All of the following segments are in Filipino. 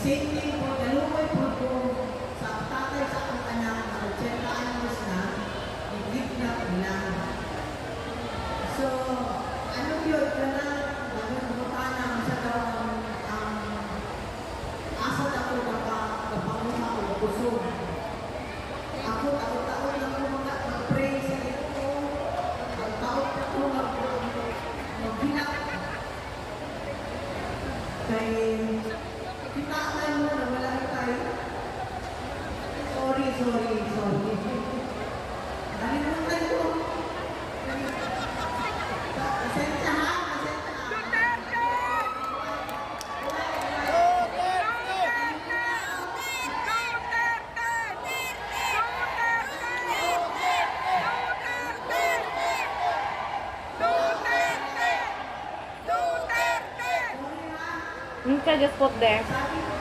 Singing po, nalumoy po sa tatay sa akong anak na 80 anos na, higit na ulang. So, ano yun ka na, nagbubuta na sa dalawang um, asa na ko kapag kapanguha ko kusog. Ako, ako taon na ko mga pray sa ito. Ang taon na ko mag-hinap. Kita na wala na. Sorry, sorry, sorry. Dali naman tayo. Pasensya You can just put there.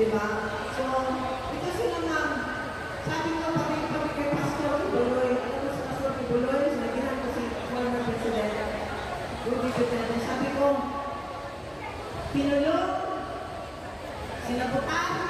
Di ba? So, ito sila nga, sabi ko, pag pag kay Pastor Ibuloy, alam mo si Pastor Ibuloy, sinagihan ko si former President, Rudy Duterte, sabi ko, pinulog, sinabutan,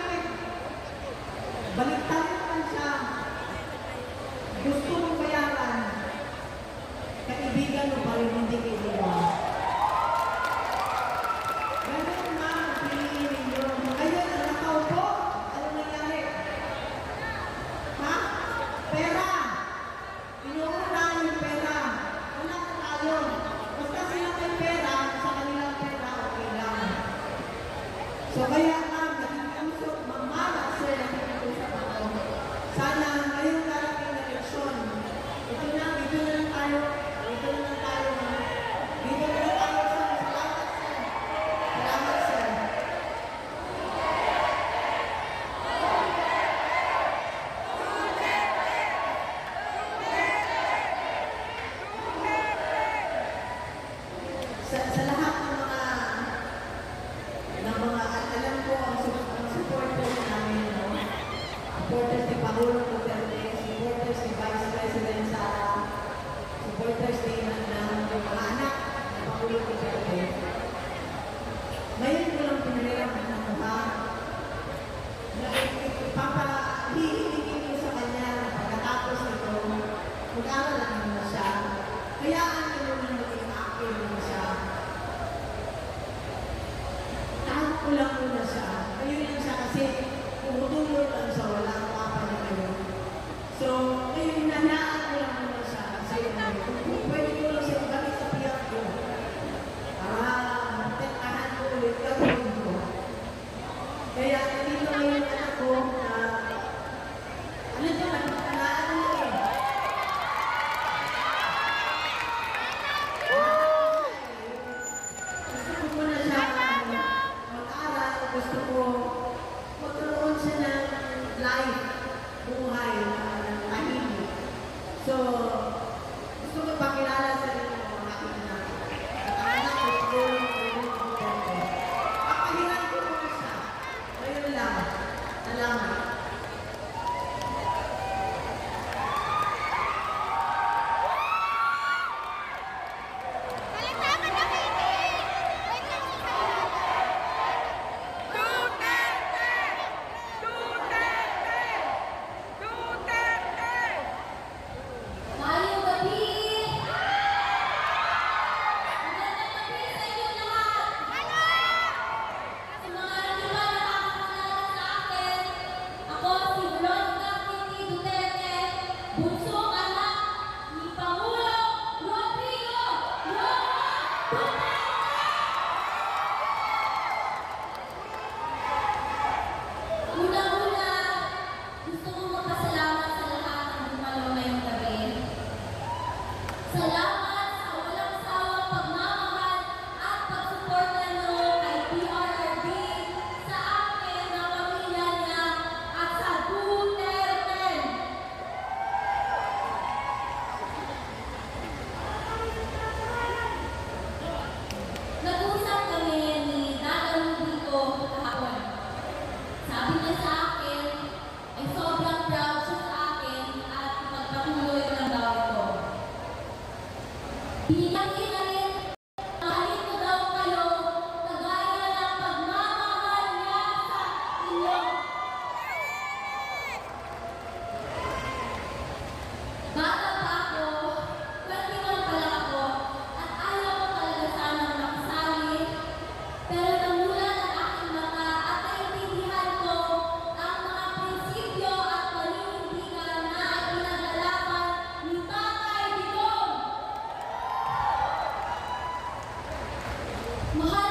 Mahal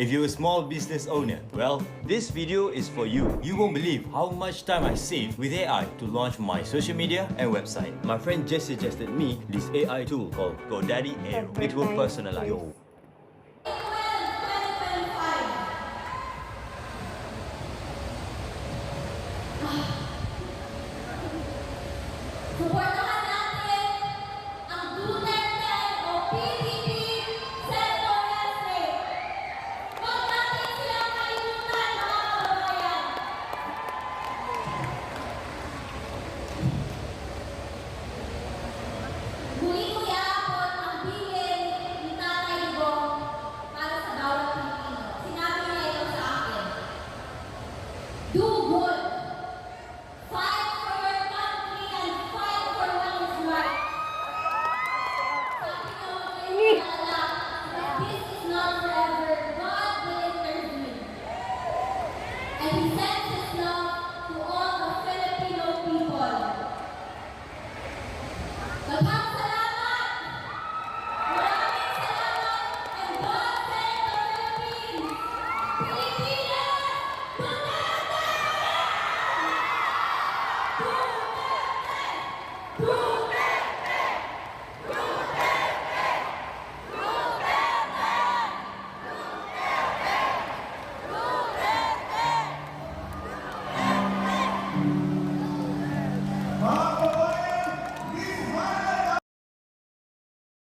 If you're a small business owner, well, this video is for you. You won't believe how much time I saved with AI to launch my social media and website. My friend just suggested me this AI tool called GoDaddy Aero. It will personalize. Yo.